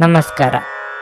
ನಮಸ್ಕಾರ.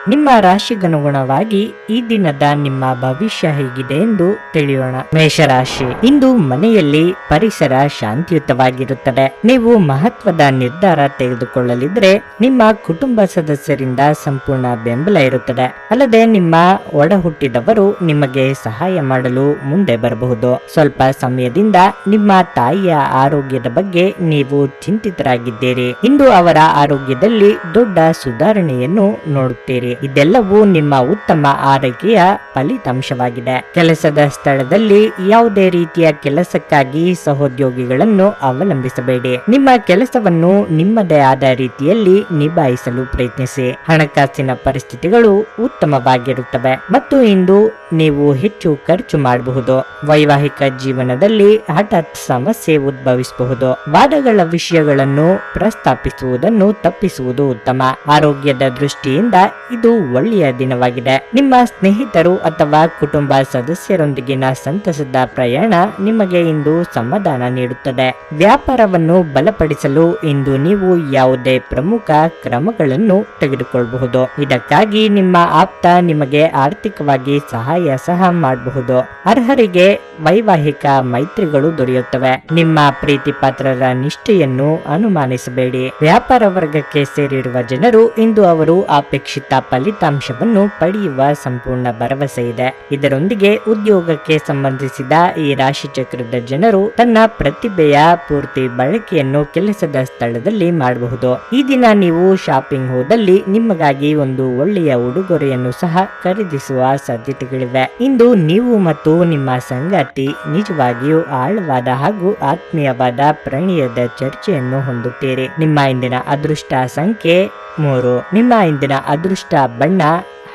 ನಿಮ್ಮ ರಾಶಿಗನುಗುಣವಾಗಿ ಈ ದಿನದ ನಿಮ್ಮ ಭವಿಷ್ಯ ಹೇಗಿದೆ ಎಂದು ತಿಳಿಯೋಣ. ಮೇಷರಾಶಿ. ಇಂದು ಮನೆಯಲ್ಲಿ ಪರಿಸರ ಶಾಂತಿಯುತವಾಗಿರುತ್ತದೆ. ನೀವು ಮಹತ್ವದ ನಿರ್ಧಾರ ತೆಗೆದುಕೊಳ್ಳಲಿದ್ರೆ ನಿಮ್ಮ ಕುಟುಂಬ ಸದಸ್ಯರಿಂದ ಸಂಪೂರ್ಣ ಬೆಂಬಲ ಇರುತ್ತದೆ. ಅಲ್ಲದೆ ನಿಮ್ಮ ಒಡ ಹುಟ್ಟಿದವರು ನಿಮಗೆ ಸಹಾಯ ಮಾಡಲು ಮುಂದೆ ಬರಬಹುದು. ಸ್ವಲ್ಪ ಸಮಯದಿಂದ ನಿಮ್ಮ ತಾಯಿಯ ಆರೋಗ್ಯದ ಬಗ್ಗೆ ನೀವು ಚಿಂತಿತರಾಗಿದ್ದೀರಿ. ಇಂದು ಅವರ ಆರೋಗ್ಯದಲ್ಲಿ ದೊಡ್ಡ ಸುಧಾರಣೆಯನ್ನು ನೋಡುತ್ತೀರಿ. ಇದೆಲ್ಲವೂ ನಿಮ್ಮ ಉತ್ತಮ ಆರೈಕೆಯ ಫಲಿತಾಂಶವಾಗಿದೆ. ಕೆಲಸದ ಸ್ಥಳದಲ್ಲಿ ಯಾವುದೇ ರೀತಿಯ ಕೆಲಸಕ್ಕಾಗಿ ಸಹೋದ್ಯೋಗಿಗಳನ್ನು ಅವಲಂಬಿಸಬೇಡಿ. ನಿಮ್ಮ ಕೆಲಸವನ್ನು ನಿಮ್ಮದೇ ಆದ ರೀತಿಯಲ್ಲಿ ನಿಭಾಯಿಸಲು ಪ್ರಯತ್ನಿಸಿ. ಹಣಕಾಸಿನ ಪರಿಸ್ಥಿತಿಗಳು ಉತ್ತಮವಾಗಿರುತ್ತವೆ ಮತ್ತು ಇಂದು ನೀವು ಹೆಚ್ಚು ಖರ್ಚು ಮಾಡಬಹುದು. ವೈವಾಹಿಕ ಜೀವನದಲ್ಲಿ ಹಠಾತ್ ಸಮಸ್ಯೆ ಉದ್ಭವಿಸಬಹುದು. ವಾದಗಳ ವಿಷಯಗಳನ್ನು ಪ್ರಸ್ತಾಪಿಸುವುದನ್ನು ತಪ್ಪಿಸುವುದು ಉತ್ತಮ. ಆರೋಗ್ಯದ ದೃಷ್ಟಿಯಿಂದ ಇದು ಒಳ್ಳೆಯ ದಿನವಾಗಿದೆ. ನಿಮ್ಮ ಸ್ನೇಹಿತರು ಅಥವಾ ಕುಟುಂಬ ಸದಸ್ಯರೊಂದಿಗಿನ ಸಂತಸದ ಪ್ರಯಾಣ ನಿಮಗೆ ಇಂದು ಸಮಾಧಾನ ನೀಡುತ್ತದೆ. ವ್ಯಾಪಾರವನ್ನು ಬಲಪಡಿಸಲು ಇಂದು ನೀವು ಯಾವುದೇ ಪ್ರಮುಖ ಕ್ರಮಗಳನ್ನು ತೆಗೆದುಕೊಳ್ಳಬಹುದು. ಇದಕ್ಕಾಗಿ ನಿಮ್ಮ ಆಪ್ತ ನಿಮಗೆ ಆರ್ಥಿಕವಾಗಿ ಸಹಾಯ ಸಹ ಮಾಡಬಹುದು. ಅರ್ಹರಿಗೆ ವೈವಾಹಿಕ ಮೈತ್ರಿಗಳು ದೊರೆಯುತ್ತವೆ. ನಿಮ್ಮ ಪ್ರೀತಿ ಪಾತ್ರರ ನಿಷ್ಠೆಯನ್ನು ಅನುಮಾನಿಸಬೇಡಿ. ವ್ಯಾಪಾರ ವರ್ಗಕ್ಕೆ ಸೇರಿರುವ ಜನರು ಇಂದು ಅವರು ಅಪೇಕ್ಷಿತ ಫಲಿತಾಂಶವನ್ನು ಪಡೆಯುವ ಸಂಪೂರ್ಣ ಭರವಸೆ ಇದೆ. ಇದರೊಂದಿಗೆ ಉದ್ಯೋಗಕ್ಕೆ ಸಂಬಂಧಿಸಿದ ಈ ರಾಶಿ ಚಕ್ರದ ಜನರು ತನ್ನ ಪ್ರತಿಭೆಯ ಪೂರ್ತಿ ಬಳಕೆಯನ್ನು ಕೆಲಸದ ಸ್ಥಳದಲ್ಲಿ ಮಾಡಬಹುದು. ಈ ದಿನ ನೀವು ಶಾಪಿಂಗ್ ಹೋದಲ್ಲಿ ನಿಮಗಾಗಿ ಒಂದು ಒಳ್ಳೆಯ ಉಡುಗೊರೆಯನ್ನು ಸಹ ಖರೀದಿಸುವ ಸಾಧ್ಯತೆಗಳಿವೆ. ಇಂದು ನೀವು ಮತ್ತು ನಿಮ್ಮ ಸಂಗಾತಿ ನಿಜವಾಗಿಯೂ ಆಳವಾದ ಹಾಗೂ ಆತ್ಮೀಯವಾದ ಪ್ರಣಯದ ಚರ್ಚೆಯನ್ನು ಹೊಂದುತ್ತೀರಿ. ನಿಮ್ಮ ಇಂದಿನ ಅದೃಷ್ಟ ಸಂಖ್ಯೆ ಮೂರು. ನಿಮ್ಮ ಇಂದಿನ ಅದೃಷ್ಟ ಬಣ್ಣ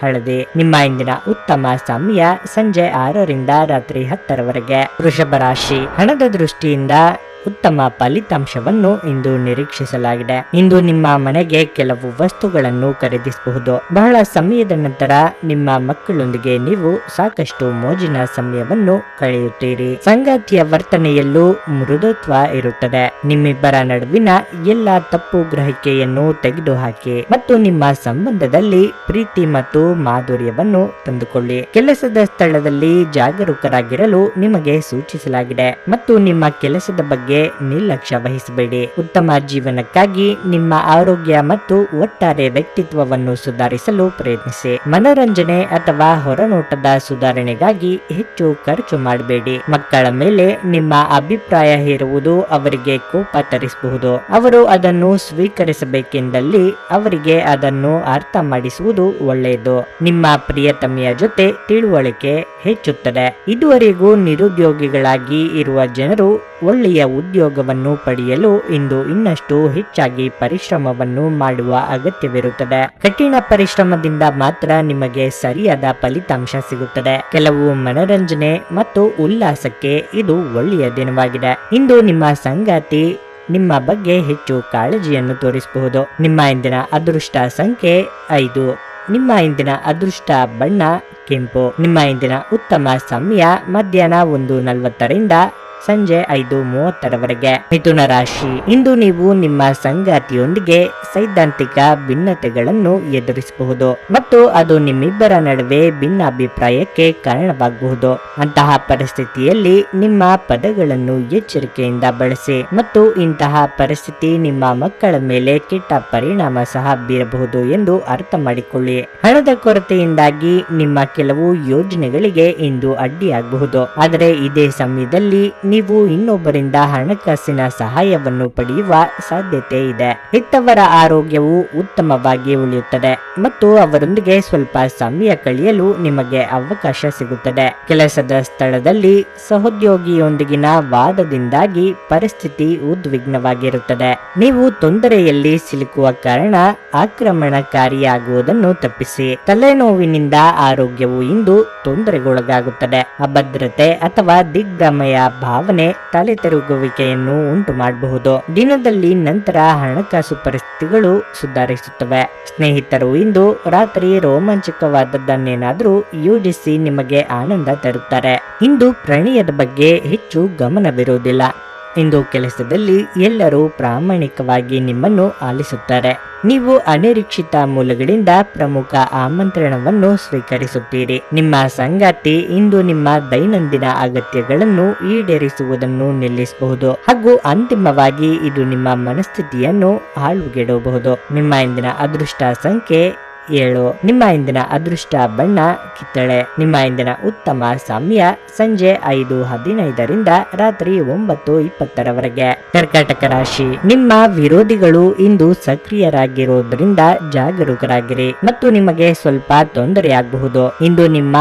ಹಳದಿ. ನಿಮ್ಮ ಇಂದಿನ ಉತ್ತಮ ಸಮಯ ಸಂಜೆ ಆರರಿಂದ ರಾತ್ರಿ ಹತ್ತರವರೆಗೆ. ವೃಷಭ ರಾಶಿ. ಹಣದ ದೃಷ್ಟಿಯಿಂದ ಉತ್ತಮ ಫಲಿತಾಂಶವನ್ನು ಇಂದು ನಿರೀಕ್ಷಿಸಲಾಗಿದೆ. ಇಂದು ನಿಮ್ಮ ಮನೆಗೆ ಕೆಲವು ವಸ್ತುಗಳನ್ನು ಖರೀದಿಸಬಹುದು. ಬಹಳ ಸಮಯದ ನಂತರ ನಿಮ್ಮ ಮಕ್ಕಳೊಂದಿಗೆ ನೀವು ಸಾಕಷ್ಟು ಮೋಜಿನ ಸಮಯವನ್ನು ಕಳೆಯುತ್ತೀರಿ. ಸಂಗಾತಿಯ ವರ್ತನೆಯಲ್ಲೂ ಮೃದುತ್ವ ಇರುತ್ತದೆ. ನಿಮ್ಮಿಬ್ಬರ ನಡುವಿನ ಎಲ್ಲ ತಪ್ಪು ಗ್ರಹಿಕೆಯನ್ನು ತೆಗೆದುಹಾಕಿ ಮತ್ತು ನಿಮ್ಮ ಸಂಬಂಧದಲ್ಲಿ ಪ್ರೀತಿ ಮತ್ತು ಮಾಧುರ್ಯವನ್ನು ತಂದುಕೊಳ್ಳಿ. ಕೆಲಸದ ಸ್ಥಳದಲ್ಲಿ ಜಾಗರೂಕರಾಗಿರಲು ನಿಮಗೆ ಸೂಚಿಸಲಾಗಿದೆ. ಮತ್ತು ನಿಮ್ಮ ಕೆಲಸದ ಬಗ್ಗೆ ನಿರ್ಲಕ್ಷ್ಯ ವಹಿಸಬೇಡಿ. ಉತ್ತಮ ಜೀವನಕ್ಕಾಗಿ ನಿಮ್ಮ ಆರೋಗ್ಯ ಮತ್ತು ಒಟ್ಟಾರೆ ವ್ಯಕ್ತಿತ್ವವನ್ನು ಸುಧಾರಿಸಲು ಪ್ರಯತ್ನಿಸಿ. ಮನರಂಜನೆ ಅಥವಾ ಹೊರನೋಟದ ಸುಧಾರಣೆಗಾಗಿ ಹೆಚ್ಚು ಖರ್ಚು ಮಾಡಬೇಡಿ. ಮಕ್ಕಳ ಮೇಲೆ ನಿಮ್ಮ ಅಭಿಪ್ರಾಯ ಹೇರುವುದು ಅವರಿಗೆ ಕೋಪ ತರಿಸಬಹುದು. ಅವರು ಅದನ್ನು ಸ್ವೀಕರಿಸಬೇಕೆಂದಲ್ಲಿ ಅವರಿಗೆ ಅದನ್ನು ಅರ್ಥ ಮಾಡಿಸುವುದು ಒಳ್ಳೆಯದು. ನಿಮ್ಮ ಪ್ರಿಯತಮಿಯ ಜೊತೆ ತಿಳುವಳಿಕೆ ಹೆಚ್ಚುತ್ತದೆ. ಇದುವರೆಗೂ ನಿರುದ್ಯೋಗಿಗಳಾಗಿ ಇರುವ ಜನರು ಒಳ್ಳೆಯ ಉದ್ಯೋಗವನ್ನು ಪಡೆಯಲು ಇಂದು ಇನ್ನಷ್ಟು ಹೆಚ್ಚಾಗಿ ಪರಿಶ್ರಮವನ್ನು ಮಾಡುವ ಅಗತ್ಯವಿರುತ್ತದೆ. ಕಠಿಣ ಪರಿಶ್ರಮದಿಂದ ಮಾತ್ರ ನಿಮಗೆ ಸರಿಯಾದ ಫಲಿತಾಂಶ ಸಿಗುತ್ತದೆ. ಕೆಲವು ಮನರಂಜನೆ ಮತ್ತು ಉಲ್ಲಾಸಕ್ಕೆ ಇದು ಒಳ್ಳೆಯ ದಿನವಾಗಿದೆ. ಇಂದು ನಿಮ್ಮ ಸಂಗಾತಿ ನಿಮ್ಮ ಬಗ್ಗೆ ಹೆಚ್ಚು ಕಾಳಜಿಯನ್ನು ತೋರಿಸಬಹುದು. ನಿಮ್ಮ ಇಂದಿನ ಅದೃಷ್ಟ ಸಂಖ್ಯೆ ಐದು. ನಿಮ್ಮ ಇಂದಿನ ಅದೃಷ್ಟ ಬಣ್ಣ, ಕೆಂಪು. ನಿಮ್ಮ ಇಂದಿನ ಉತ್ತಮ ಸಮಯ ಮಧ್ಯಾಹ್ನ ಒಂದು ನಲವತ್ತರಿಂದ ಸಂಜೆ ಐದು ಮೂವತ್ತರವರೆಗೆ. ಮಿಥುನ ರಾಶಿ. ಇಂದು ನೀವು ನಿಮ್ಮ ಸಂಗಾತಿಯೊಂದಿಗೆ ಸೈದ್ಧಾಂತಿಕ ಭಿನ್ನತೆಗಳನ್ನು ಎದುರಿಸಬಹುದು ಮತ್ತು ಅದು ನಿಮ್ಮಿಬ್ಬರ ನಡುವೆ ಭಿನ್ನಾಭಿಪ್ರಾಯಕ್ಕೆ ಕಾರಣವಾಗಬಹುದು. ಅಂತಹ ಪರಿಸ್ಥಿತಿಯಲ್ಲಿ ನಿಮ್ಮ ಪದಗಳನ್ನು ಎಚ್ಚರಿಕೆಯಿಂದ ಬಳಸಿ ಮತ್ತು ಇಂತಹ ಪರಿಸ್ಥಿತಿ ನಿಮ್ಮ ಮಕ್ಕಳ ಮೇಲೆ ಕೆಟ್ಟ ಪರಿಣಾಮ ಸಹ ಬೀರಬಹುದು ಎಂದು ಅರ್ಥ ಮಾಡಿಕೊಳ್ಳಿ. ಹಣದ ಕೊರತೆಯಿಂದಾಗಿ ನಿಮ್ಮ ಕೆಲವು ಯೋಜನೆಗಳಿಗೆ ಇಂದು ಅಡ್ಡಿಯಾಗಬಹುದು. ಆದರೆ ಇದೇ ಸಮಯದಲ್ಲಿ ನೀವು ಇನ್ನೊಬ್ಬರಿಂದ ಹಣಕಾಸಿನ ಸಹಾಯವನ್ನು ಪಡೆಯುವ ಸಾಧ್ಯತೆ ಇದೆ. ಹೆತ್ತವರ ಆರೋಗ್ಯವು ಉತ್ತಮವಾಗಿ ಉಳಿಯುತ್ತದೆ ಮತ್ತು ಅವರೊಂದಿಗೆ ಸ್ವಲ್ಪ ಸಮಯ ಕಳೆಯಲು ನಿಮಗೆ ಅವಕಾಶ ಸಿಗುತ್ತದೆ. ಕೆಲಸದ ಸ್ಥಳದಲ್ಲಿ ಸಹೋದ್ಯೋಗಿಯೊಂದಿಗಿನ ವಾದದಿಂದಾಗಿ ಪರಿಸ್ಥಿತಿ ಉದ್ವಿಗ್ನವಾಗಿರುತ್ತದೆ. ನೀವು ತೊಂದರೆಯಲ್ಲಿ ಸಿಲುಕುವ ಕಾರಣ ಆಕ್ರಮಣಕಾರಿಯಾಗುವುದನ್ನು ತಪ್ಪಿಸಿ. ತಲೆನೋವಿನಿಂದ ಆರೋಗ್ಯವು ಇಂದು ತೊಂದರೆಗೊಳಗಾಗುತ್ತದೆ. ಅಭದ್ರತೆ ಅಥವಾ ದಿಗ್ಭ್ರಮೆಯ ಭಾವನೆ ತಲೆ ತಿರುಗುವಿಕೆಯನ್ನು ಉಂಟು ಮಾಡಬಹುದು ದಿನದಲ್ಲಿ ನಂತರ ಹಣಕಾಸು ಪರಿಸ್ಥಿತಿಗಳು ಸುಧಾರಿಸುತ್ತವೆ. ಸ್ನೇಹಿತರು, ಇಂದು ರಾತ್ರಿ ರೋಮಾಂಚಕವಾದದ್ದನ್ನೇನಾದರೂ ಯೋಜಿಸಿ ನಿಮಗೆ ಆನಂದ ತರುತ್ತಾರೆ. ಇಂದು ಪ್ರಣಯದ ಬಗ್ಗೆ ಹೆಚ್ಚು ಗಮನವಿರುವುದಿಲ್ಲ. ಇಂದು ಕೆಲಸದಲ್ಲಿ ಎಲ್ಲರೂ ಪ್ರಾಮಾಣಿಕವಾಗಿ ನಿಮ್ಮನ್ನು ಆಲಿಸುತ್ತಾರೆ. ನೀವು ಅನಿರೀಕ್ಷಿತ ಮೂಲಗಳಿಂದ ಪ್ರಮುಖ ಆಮಂತ್ರಣವನ್ನು ಸ್ವೀಕರಿಸುತ್ತೀರಿ. ನಿಮ್ಮ ಸಂಗಾತಿ ಇಂದು ನಿಮ್ಮ ದೈನಂದಿನ ಅಗತ್ಯಗಳನ್ನು ಈಡೇರಿಸುವುದನ್ನು ನಿಲ್ಲಿಸಬಹುದು. ಹಾಗೂ ಅಂತಿಮವಾಗಿ ಇದು ನಿಮ್ಮ ಮನಸ್ಥಿತಿಯನ್ನು ಹಾಳುಗೆಡಬಹುದು ನಿಮ್ಮ ಇಂದಿನ ಅದೃಷ್ಟ ಸಂಖ್ಯೆ ಏಳು ನಿಮ್ಮ ಇಂದಿನ ಅದೃಷ್ಟ ಬಣ್ಣ ಕಿತ್ತಳೆ. ನಿಮ್ಮ ಇಂದಿನ ಉತ್ತಮ ಸಮಯ ಸಂಜೆ ಐದು ಹದಿನೈದರಿಂದ ರಾತ್ರಿ ಒಂಬತ್ತು ಇಪ್ಪತ್ತರವರೆಗೆ. ಕರ್ಕಾಟಕ ರಾಶಿ. ನಿಮ್ಮ ವಿರೋಧಿಗಳು ಇಂದು ಸಕ್ರಿಯರಾಗಿರುವುದರಿಂದ ಜಾಗರೂಕರಾಗಿರಿ. ಮತ್ತು ನಿಮಗೆ ಸ್ವಲ್ಪ ತೊಂದರೆಯಾಗಬಹುದು. ಇಂದು ನಿಮ್ಮ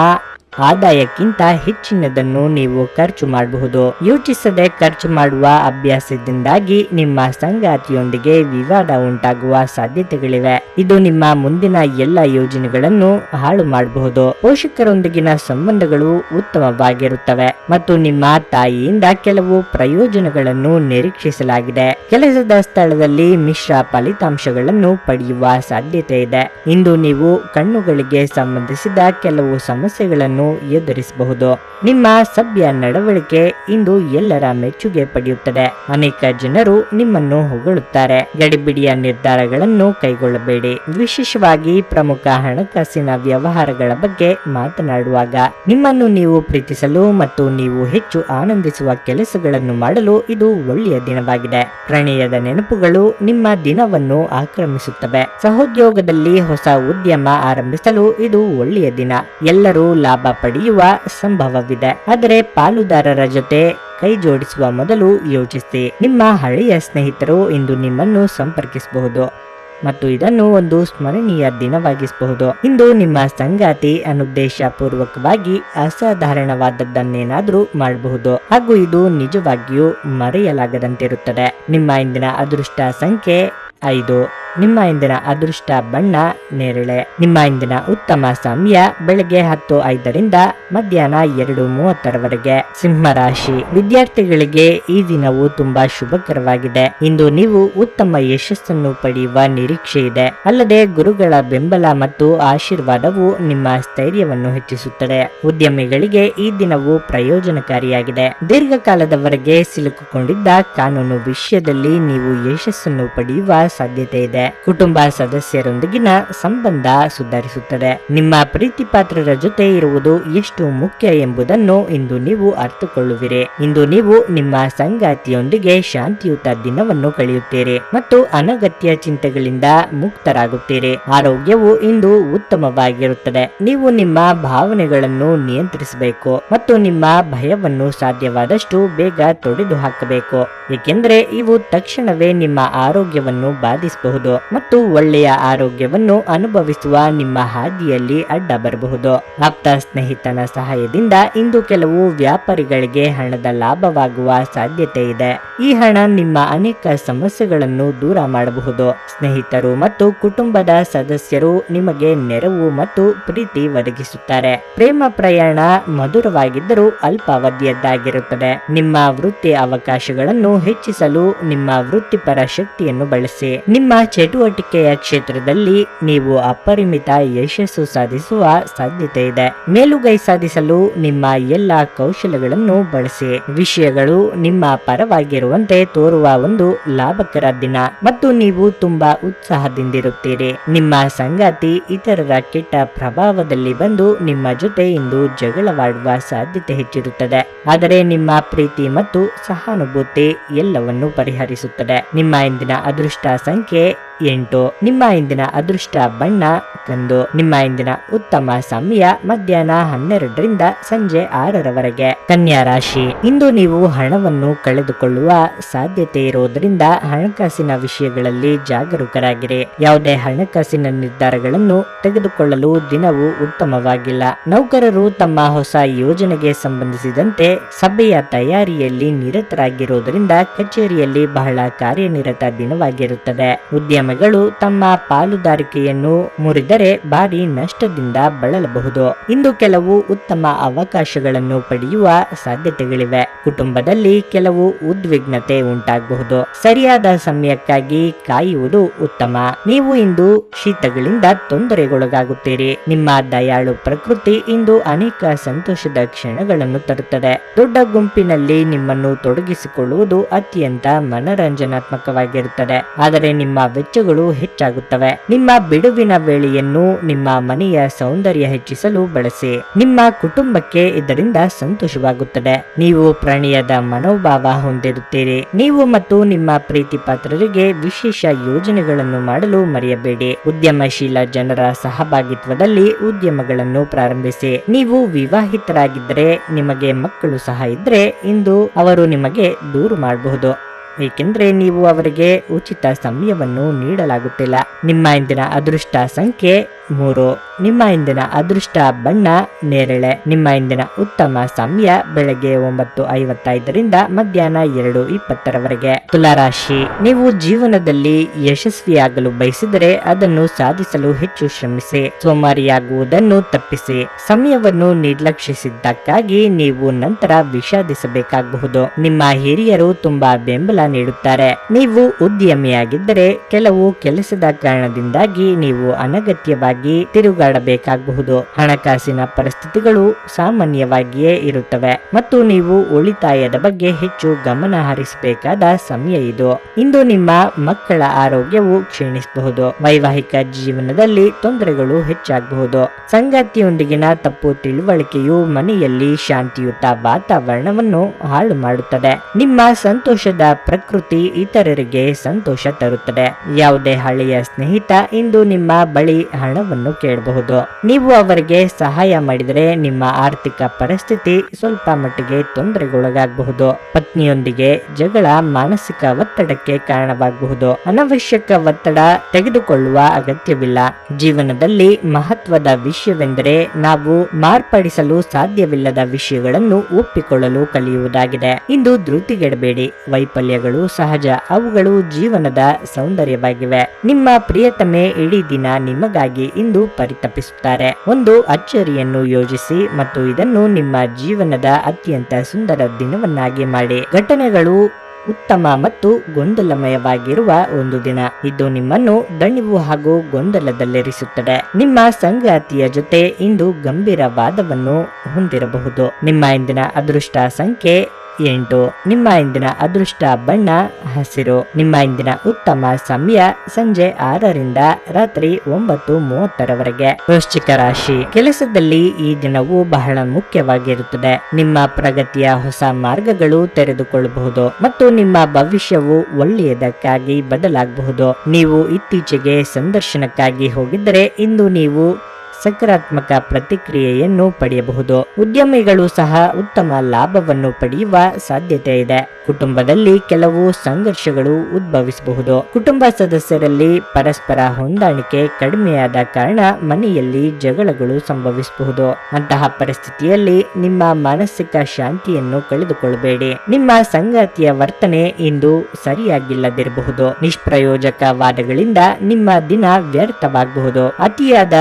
ಆದಾಯಕ್ಕಿಂತ ಹೆಚ್ಚಿನದನ್ನು ನೀವು ಖರ್ಚು ಮಾಡಬಹುದು. ಯೋಚಿಸದೆ ಖರ್ಚು ಮಾಡುವ ಅಭ್ಯಾಸದಿಂದಾಗಿ ನಿಮ್ಮ ಸಂಗಾತಿಯೊಂದಿಗೆ ವಿವಾದ ಉಂಟಾಗುವ ಸಾಧ್ಯತೆಗಳಿವೆ. ಇದು ನಿಮ್ಮ ಮುಂದಿನ ಎಲ್ಲ ಯೋಜನೆಗಳನ್ನು ಹಾಳು ಮಾಡಬಹುದು. ಪೋಷಕರೊಂದಿಗಿನ ಸಂಬಂಧಗಳು ಉತ್ತಮವಾಗಿರುತ್ತವೆ ಮತ್ತು ನಿಮ್ಮ ತಾಯಿಯಿಂದ ಕೆಲವು ಪ್ರಯೋಜನಗಳನ್ನು ನಿರೀಕ್ಷಿಸಲಾಗಿದೆ. ಕೆಲಸದ ಸ್ಥಳದಲ್ಲಿ ಮಿಶ್ರ ಫಲಿತಾಂಶಗಳನ್ನು ಪಡೆಯುವ ಸಾಧ್ಯತೆ ಇದೆ. ಇಂದು ನೀವು ಕಣ್ಣುಗಳಿಗೆ ಸಂಬಂಧಿಸಿದ ಕೆಲವು ಸಮಸ್ಯೆಗಳನ್ನು ಎದುರಿಸಬಹುದು. ನಿಮ್ಮ ಸಭ್ಯ ನಡವಳಿಕೆ ಇಂದು ಎಲ್ಲರ ಮೆಚ್ಚುಗೆ ಪಡೆಯುತ್ತದೆ. ಅನೇಕ ಜನರು ನಿಮ್ಮನ್ನು ಹೊಗಳುತ್ತಾರೆ. ಗಡಿಬಿಡಿಯ ನಿರ್ಧಾರಗಳನ್ನು ಕೈಗೊಳ್ಳಬೇಡಿ. ವಿಶೇಷವಾಗಿ ಪ್ರಮುಖ ಹಣಕಾಸಿನ ವ್ಯವಹಾರಗಳ ಬಗ್ಗೆ ಮಾತನಾಡುವಾಗ, ನಿಮ್ಮನ್ನು ನೀವು ಪ್ರೀತಿಸಲು ಮತ್ತು ನೀವು ಹೆಚ್ಚು ಆನಂದಿಸುವ ಕೆಲಸಗಳನ್ನು ಮಾಡಲು ಇದು ಒಳ್ಳೆಯ ದಿನವಾಗಿದೆ. ಪ್ರಣಯದ ನೆನಪುಗಳು ನಿಮ್ಮ ದಿನವನ್ನು ಆಕ್ರಮಿಸುತ್ತವೆ. ಸಹೋದ್ಯೋಗದಲ್ಲಿ ಹೊಸ ಉದ್ಯಮ ಆರಂಭಿಸಲು ಇದು ಒಳ್ಳೆಯ ದಿನ. ಎಲ್ಲರೂ ಲಾಭ ಪಡೆಯುವ ಸಂಭವವಿದೆ. ಆದರೆ ಪಾಲುದಾರರ ಜೊತೆ ಕೈ ಜೋಡಿಸುವ ಮೊದಲು ಯೋಚಿಸಿ. ನಿಮ್ಮ ಹಳೆಯ ಸ್ನೇಹಿತರು ಇಂದು ನಿಮ್ಮನ್ನು ಸಂಪರ್ಕಿಸಬಹುದು ಮತ್ತು ಇದನ್ನು ಒಂದು ಸ್ಮರಣೀಯ ದಿನವಾಗಿಸಬಹುದು. ಇಂದು ನಿಮ್ಮ ಸಂಗಾತಿ ಅನುದ್ದೇಶ ಪೂರ್ವಕವಾಗಿ ಅಸಾಧಾರಣವಾದದ್ದನ್ನೇನಾದ್ರೂ ಮಾಡಬಹುದು. ಹಾಗೂ ಇದು ನಿಜವಾಗಿಯೂ ಮರೆಯಲಾಗದಂತಿರುತ್ತದೆ. ನಿಮ್ಮ ಇಂದಿನ ಅದೃಷ್ಟ ಸಂಖ್ಯೆ ಐದು. ನಿಮ್ಮ ಇಂದಿನ ಅದೃಷ್ಟ ಬಣ್ಣ ನೇರಳೆ. ನಿಮ್ಮ ಇಂದಿನ ಉತ್ತಮ ಸಮಯ ಬೆಳಗ್ಗೆ ಹತ್ತು ಐದರಿಂದ ಮಧ್ಯಾಹ್ನ ಎರಡು ಮೂವತ್ತರವರೆಗೆ. ಸಿಂಹ ರಾಶಿ. ವಿದ್ಯಾರ್ಥಿಗಳಿಗೆ ಈ ದಿನವು ತುಂಬಾ ಶುಭಕರವಾಗಿದೆ. ಇಂದು ನೀವು ಉತ್ತಮ ಯಶಸ್ಸನ್ನು ಪಡೆಯುವ ನಿರೀಕ್ಷೆ ಇದೆ. ಅಲ್ಲದೆ ಗುರುಗಳ ಬೆಂಬಲ ಮತ್ತು ಆಶೀರ್ವಾದವು ನಿಮ್ಮ ಸ್ಥೈರ್ಯವನ್ನು ಹೆಚ್ಚಿಸುತ್ತದೆ. ಉದ್ಯಮಿಗಳಿಗೆ ಈ ದಿನವು ಪ್ರಯೋಜನಕಾರಿಯಾಗಿದೆ. ದೀರ್ಘಕಾಲದವರೆಗೆ ಸಿಲುಕಿಕೊಂಡಿದ್ದ ಕಾನೂನು ವಿಷಯದಲ್ಲಿ ನೀವು ಯಶಸ್ಸನ್ನು ಪಡೆಯುವ ಸಾಧ್ಯತೆ ಇದೆ. ಕುಟುಂಬ ಸದಸ್ಯರೊಂದಿಗಿನ ಸಂಬಂಧ ಸುಧಾರಿಸುತ್ತದೆ. ನಿಮ್ಮ ಪ್ರೀತಿ ಪಾತ್ರರ ಜೊತೆ ಇರುವುದು ಎಷ್ಟು ಮುಖ್ಯ ಎಂಬುದನ್ನು ಇಂದು ನೀವು ಅರ್ಥಕೊಳ್ಳುವಿರಿ ಇಂದು ನೀವು ನಿಮ್ಮ ಸಂಗಾತಿಯೊಂದಿಗೆ ಶಾಂತಿಯುತ ದಿನವನ್ನು ಕಳೆಯುತ್ತೀರಿ ಮತ್ತು ಅನಗತ್ಯ ಚಿಂತೆಗಳಿಂದ ಮುಕ್ತರಾಗುತ್ತೀರಿ. ಆರೋಗ್ಯವು ಇಂದು ಉತ್ತಮವಾಗಿರುತ್ತದೆ. ನೀವು ನಿಮ್ಮ ಭಾವನೆಗಳನ್ನು ನಿಯಂತ್ರಿಸಬೇಕು ಮತ್ತು ನಿಮ್ಮ ಭಯವನ್ನು ಸಾಧ್ಯವಾದಷ್ಟು ಬೇಗ ತೊಡೆದು ಹಾಕಬೇಕು ಏಕೆಂದರೆ ಇವು ತಕ್ಷಣವೇ ನಿಮ್ಮ ಆರೋಗ್ಯವನ್ನು ಬಾಧಿಸಬಹುದು. ಮತ್ತು ಒಳ್ಳೆಯ ಆರೋಗ್ಯವನ್ನು ಅನುಭವಿಸುವ ನಿಮ್ಮ ಹಾದಿಯಲ್ಲಿ ಅಡ್ಡ ಬರಬಹುದು. ಆಪ್ತ ಸ್ನೇಹಿತನ ಸಹಾಯದಿಂದ ಇಂದು ಕೆಲವು ವ್ಯಾಪಾರಿಗಳಿಗೆ ಹಣದ ಲಾಭವಾಗುವ ಸಾಧ್ಯತೆ ಇದೆ. ಈ ಹಣ ನಿಮ್ಮ ಅನೇಕ ಸಮಸ್ಯೆಗಳನ್ನು ದೂರ ಮಾಡಬಹುದು. ಸ್ನೇಹಿತರು ಮತ್ತು ಕುಟುಂಬದ ಸದಸ್ಯರು ನಿಮಗೆ ನೆರವು ಮತ್ತು ಪ್ರೀತಿ ಒದಗಿಸುತ್ತಾರೆ. ಪ್ರೇಮ ಪ್ರಯಾಣ ಮಧುರವಾಗಿದ್ದರೂ ಅಲ್ಪಾವಧಿಯದ್ದಾಗಿರುತ್ತದೆ. ನಿಮ್ಮ ವೃತ್ತಿ ಅವಕಾಶಗಳನ್ನು ಹೆಚ್ಚಿಸಲು ನಿಮ್ಮ ವೃತ್ತಿಪರ ಶಕ್ತಿಯನ್ನು ಬಳಸಿ. ನಿಮ್ಮ ಚಟುವಟಿಕೆಯ ಕ್ಷೇತ್ರದಲ್ಲಿ ನೀವು ಅಪರಿಮಿತ ಯಶಸ್ಸು ಸಾಧಿಸುವ ಸಾಧ್ಯತೆ ಇದೆ. ಮೇಲುಗೈ ಸಾಧಿಸಲು ನಿಮ್ಮ ಎಲ್ಲ ಕೌಶಲಗಳನ್ನು ಬಳಸಿ. ವಿಷಯಗಳು ನಿಮ್ಮ ಪರವಾಗಿರುವಂತೆ ತೋರುವ ಒಂದು ಲಾಭಕರ ದಿನ. ಮತ್ತು ನೀವು ತುಂಬಾ ಉತ್ಸಾಹದಿಂದಿರುತ್ತೀರಿ. ನಿಮ್ಮ ಸಂಗಾತಿ ಇತರರ ಕೆಟ್ಟ ಪ್ರಭಾವದಲ್ಲಿ ಬಂದು ನಿಮ್ಮ ಜೊತೆ ಇಂದು ಜಗಳವಾಡುವ ಸಾಧ್ಯತೆ ಹೆಚ್ಚಿರುತ್ತದೆ. ಆದರೆ ನಿಮ್ಮ ಪ್ರೀತಿ ಮತ್ತು ಸಹಾನುಭೂತಿ ಎಲ್ಲವನ್ನು ಪರಿಹರಿಸುತ್ತದೆ. ನಿಮ್ಮ ಇಂದಿನ ಅದೃಷ್ಟ ಸಂಖ್ಯೆ ಎಂಟು. ನಿಮ್ಮ ಇಂದಿನ ಅದೃಷ್ಟ ಬಣ್ಣ ಕಂದು ನಿಮ್ಮ ಇಂದಿನ ಉತ್ತಮ ಸಮಯ ಮಧ್ಯಾಹ್ನ ಹನ್ನೆರಡರಿಂದ ಸಂಜೆ ಆರರವರೆಗೆ. ಕನ್ಯಾ ರಾಶಿ. ಇಂದು ನೀವು ಹಣವನ್ನು ಕಳೆದುಕೊಳ್ಳುವ ಸಾಧ್ಯತೆ ಇರುವುದರಿಂದ ಹಣಕಾಸಿನ ವಿಷಯಗಳಲ್ಲಿ ಜಾಗರೂಕರಾಗಿರಿ. ಯಾವುದೇ ಹಣಕಾಸಿನ ನಿರ್ಧಾರಗಳನ್ನು ತೆಗೆದುಕೊಳ್ಳಲು ದಿನವು ಉತ್ತಮವಾಗಿಲ್ಲ. ನೌಕರರು ತಮ್ಮ ಹೊಸ ಯೋಜನೆಗೆ ಸಂಬಂಧಿಸಿದಂತೆ ಸಭೆಯ ತಯಾರಿಯಲ್ಲಿ ನಿರತರಾಗಿರುವುದರಿಂದ ಕಚೇರಿಯಲ್ಲಿ ಬಹಳ ಕಾರ್ಯನಿರತ ದಿನವಾಗಿರುತ್ತದೆ. ಉದ್ಯಮ ಉದ್ಯಮಿಗಳು ತಮ್ಮ ಪಾಲುದಾರಿಕೆಯನ್ನು ಮುರಿದರೆ ಭಾರಿ ನಷ್ಟದಿಂದ ಬಳಲಬಹುದು. ಇಂದು ಕೆಲವು ಉತ್ತಮ ಅವಕಾಶಗಳನ್ನು ಪಡೆಯುವ ಸಾಧ್ಯತೆಗಳಿವೆ. ಕುಟುಂಬದಲ್ಲಿ ಕೆಲವು ಉದ್ವಿಗ್ನತೆ ಉಂಟಾಗಬಹುದು. ಸರಿಯಾದ ಸಮಯಕ್ಕಾಗಿ ಕಾಯುವುದು ಉತ್ತಮ. ನೀವು ಇಂದು ಶೀತಗಳಿಂದ ತೊಂದರೆಗೊಳಗಾಗುತ್ತೀರಿ. ನಿಮ್ಮ ದಯಾಳು ಪ್ರಕೃತಿ ಇಂದು ಅನೇಕ ಸಂತೋಷದ ಕ್ಷಣಗಳನ್ನು ತರುತ್ತದೆ. ದೊಡ್ಡ ಗುಂಪಿನಲ್ಲಿ ನಿಮ್ಮನ್ನು ತೊಡಗಿಸಿಕೊಳ್ಳುವುದು ಅತ್ಯಂತ ಮನರಂಜನಾತ್ಮಕವಾಗಿರುತ್ತದೆ. ಆದರೆ ನಿಮ್ಮ ವೆಚ್ಚಗಳು ಹೆಚ್ಚಾಗುತ್ತವೆ. ನಿಮ್ಮ ಬಿಡುವಿನ ವೇಳೆಯನ್ನು ನಿಮ್ಮ ಮನೆಯ ಸೌಂದರ್ಯ ಹೆಚ್ಚಿಸಲು ಬಳಸಿ. ನಿಮ್ಮ ಕುಟುಂಬಕ್ಕೆ ಇದರಿಂದ ಸಂತೋಷವಾಗುತ್ತದೆ. ನೀವು ಪ್ರಣಯದ ಮನೋಭಾವ ಹೊಂದಿರುತ್ತೀರಿ. ನೀವು ಮತ್ತು ನಿಮ್ಮ ಪ್ರೀತಿ ಪಾತ್ರರಿಗೆ ವಿಶೇಷ ಯೋಜನೆಗಳನ್ನು ಮಾಡಲು ಮರೆಯಬೇಡಿ. ಉದ್ಯಮಶೀಲ ಜನರ ಸಹಭಾಗಿತ್ವದಲ್ಲಿ ಉದ್ಯಮಗಳನ್ನು ಪ್ರಾರಂಭಿಸಿ. ನೀವು ವಿವಾಹಿತರಾಗಿದ್ದರೆ ನಿಮಗೆ ಮಕ್ಕಳು ಸಹ ಇದ್ರೆ ಇಂದು ಅವರು ನಿಮಗೆ ದೂರು ಮಾಡಬಹುದು. ಏಕೆಂದ್ರೆ ನೀವು ಅವರಿಗೆ ಉಚಿತ ಸಮಯವನ್ನು ನೀಡಲಾಗುತ್ತಿಲ್ಲ. ನಿಮ್ಮ ಇಂದಿನ ಅದೃಷ್ಟ ಸಂಖ್ಯೆ ಮೂರು, ನಿಮ್ಮ ಇಂದಿನ ಅದೃಷ್ಟ ಬಣ್ಣ, ನೇರಳೆ. ನಿಮ್ಮ ಇಂದಿನ ಉತ್ತಮ ಸಮಯ ಬೆಳಗ್ಗೆ ಒಂಬತ್ತು ಐವತ್ತೈದರಿಂದ ಮಧ್ಯಾಹ್ನ ಎರಡು ಇಪ್ಪತ್ತರವರೆಗೆ. ತುಲಾರಾಶಿ, ನೀವು ಜೀವನದಲ್ಲಿ ಯಶಸ್ವಿಯಾಗಲು ಬಯಸಿದರೆ ಅದನ್ನು ಸಾಧಿಸಲು ಹೆಚ್ಚು ಶ್ರಮಿಸಿ. ಸೋಮಾರಿಯಾಗುವುದನ್ನು ತಪ್ಪಿಸಿ. ಸಮಯವನ್ನು ನಿರ್ಲಕ್ಷಿಸಿದ್ದಕ್ಕಾಗಿ ನೀವು ನಂತರ ವಿಷಾದಿಸಬೇಕಾಗಬಹುದು. ನಿಮ್ಮ ಹಿರಿಯರು ತುಂಬಾ ಬೆಂಬಲ ನೀಡುತ್ತಾರೆ. ನೀವು ಉದ್ಯಮಿಯಾಗಿದ್ದರೆ ಕೆಲವು ಕೆಲಸದ ಕಾರಣದಿಂದಾಗಿ ನೀವು ಅನಗತ್ಯವಾಗಿ ತಿರುಗಾಡಬೇಕಾಗಬಹುದು. ಹಣಕಾಸಿನ ಪರಿಸ್ಥಿತಿಗಳು ಸಾಮಾನ್ಯವಾಗಿಯೇ ಇರುತ್ತವೆ ಮತ್ತು ನೀವು ಉಳಿತಾಯದ ಬಗ್ಗೆ ಹೆಚ್ಚು ಗಮನ ಹರಿಸಬೇಕಾದ ಸಮಯ ಇದು. ಇಂದು ನಿಮ್ಮ ಮಕ್ಕಳ ಆರೋಗ್ಯವು ಕ್ಷೀಣಿಸಬಹುದು. ವೈವಾಹಿಕ ಜೀವನದಲ್ಲಿ ತೊಂದರೆಗಳು ಹೆಚ್ಚಾಗಬಹುದು. ಸಂಗಾತಿಯೊಂದಿಗಿನ ತಪ್ಪು ತಿಳುವಳಿಕೆಯು ಮನೆಯಲ್ಲಿ ಶಾಂತಿಯುತ ವಾತಾವರಣವನ್ನು ಹಾಳು ಮಾಡುತ್ತದೆ. ನಿಮ್ಮ ಸಂತೋಷದ ಪ್ರಕೃತಿ ಇತರರಿಗೆ ಸಂತೋಷ ತರುತ್ತದೆ. ಯಾವುದೇ ಹಳೆಯ ಸ್ನೇಹಿತ ಇಂದು ನಿಮ್ಮ ಬಳಿ ಹಣವನ್ನು ಕೇಳಬಹುದು. ನೀವು ಅವರಿಗೆ ಸಹಾಯ ಮಾಡಿದರೆ ನಿಮ್ಮ ಆರ್ಥಿಕ ಪರಿಸ್ಥಿತಿ ಸ್ವಲ್ಪ ಮಟ್ಟಿಗೆ ತೊಂದರೆಗೊಳಗಾಗಬಹುದು. ಪತ್ನಿಯೊಂದಿಗೆ ಜಗಳ ಮಾನಸಿಕ ಒತ್ತಡಕ್ಕೆ ಕಾರಣವಾಗಬಹುದು. ಅನವಶ್ಯಕ ಒತ್ತಡ ತೆಗೆದುಕೊಳ್ಳುವ ಅಗತ್ಯವಿಲ್ಲ. ಜೀವನದಲ್ಲಿ ಮಹತ್ವದ ವಿಷಯವೆಂದರೆ ನಾವು ಮಾರ್ಪಡಿಸಲು ಸಾಧ್ಯವಿಲ್ಲದ ವಿಷಯಗಳನ್ನು ಒಪ್ಪಿಕೊಳ್ಳಲು ಕಲಿಯುವುದಾಗಿದೆ. ಇಂದು ಧೃತಿಗೆಡಬೇಡಿ. ವೈಫಲ್ಯಗಳು ಸಹಜ. ಅವುಗಳು ಜೀವನದ ಸೌಂದರ್ಯವಾಗಿವೆ. ನಿಮ್ಮ ಪ್ರಿಯತಮೆ ಇಡೀ ದಿನ ನಿಮಗಾಗಿ ಇಂದು ಪರಿತಪಿಸುತ್ತಾರೆ. ಒಂದು ಅಚ್ಚರಿಯನ್ನು ಯೋಜಿಸಿ ಮತ್ತು ಇದನ್ನು ನಿಮ್ಮ ಜೀವನದ ಅತ್ಯಂತ ಸುಂದರ ದಿನವನ್ನಾಗಿ ಮಾಡಿ. ಘಟನೆಗಳು ಉತ್ತಮ ಮತ್ತು ಗೊಂದಲಮಯವಾಗಿರುವ ಒಂದು ದಿನ. ಇದು ನಿಮ್ಮನ್ನು ದಣಿವು ಹಾಗೂ ಗೊಂದಲದಲ್ಲಿರಿಸುತ್ತದೆ. ನಿಮ್ಮ ಸಂಗಾತಿಯ ಜೊತೆ ಇಂದು ಗಂಭೀರ ವಾದವನ್ನು ಹೊಂದಿರಬಹುದು. ನಿಮ್ಮ ಇಂದಿನ ಅದೃಷ್ಟ ಸಂಖ್ಯೆ ಎಂಟು. ನಿಮ್ಮ ಇಂದಿನ ಅದೃಷ್ಟ ಬಣ್ಣ, ಹಸಿರು. ನಿಮ್ಮ ಇಂದಿನ ಉತ್ತಮ ಸಮಯ ಸಂಜೆ ಆರರಿಂದ ರಾತ್ರಿ ಒಂಬತ್ತು ಮೂವತ್ತರವರೆಗೆ. ವೃಶ್ಚಿಕ ರಾಶಿ. ಕೆಲಸದಲ್ಲಿ ಈ ದಿನವು ಬಹಳ ಮುಖ್ಯವಾಗಿರುತ್ತದೆ. ನಿಮ್ಮ ಪ್ರಗತಿಯ ಹೊಸ ಮಾರ್ಗಗಳು ತೆರೆದುಕೊಳ್ಳಬಹುದು ಮತ್ತು ನಿಮ್ಮ ಭವಿಷ್ಯವು ಒಳ್ಳೆಯದಕ್ಕಾಗಿ ಬದಲಾಗಬಹುದು. ನೀವು ಇತ್ತೀಚೆಗೆ ಸಂದರ್ಶನಕ್ಕಾಗಿ ಹೋಗಿದ್ದರೆ ಇಂದು ನೀವು ಸಕಾರಾತ್ಮಕ ಪ್ರತಿಕ್ರಿಯೆಯನ್ನು ಪಡೆಯಬಹುದು. ಉದ್ಯಮಿಗಳು ಸಹ ಉತ್ತಮ ಲಾಭವನ್ನು ಪಡೆಯುವ ಸಾಧ್ಯತೆ ಇದೆ. ಕುಟುಂಬದಲ್ಲಿ ಕೆಲವು ಸಂಘರ್ಷಗಳು ಉದ್ಭವಿಸಬಹುದು. ಕುಟುಂಬ ಸದಸ್ಯರಲ್ಲಿ ಪರಸ್ಪರ ಹೊಂದಾಣಿಕೆ ಕಡಿಮೆಯಾದ ಕಾರಣ ಮನೆಯಲ್ಲಿ ಜಗಳಗಳು ಸಂಭವಿಸಬಹುದು. ಅಂತಹ ಪರಿಸ್ಥಿತಿಯಲ್ಲಿ ನಿಮ್ಮ ಮಾನಸಿಕ ಶಾಂತಿಯನ್ನು ಕಳೆದುಕೊಳ್ಳಬೇಡಿ. ನಿಮ್ಮ ಸಂಗಾತಿಯ ವರ್ತನೆ ಇಂದು ಸರಿಯಾಗಿಲ್ಲದಿರಬಹುದು. ನಿಷ್ಪ್ರಯೋಜಕ ವಾದಗಳಿಂದ ನಿಮ್ಮ ದಿನ ವ್ಯರ್ಥವಾಗಬಹುದು. ಅತಿಯಾದ